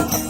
ছিল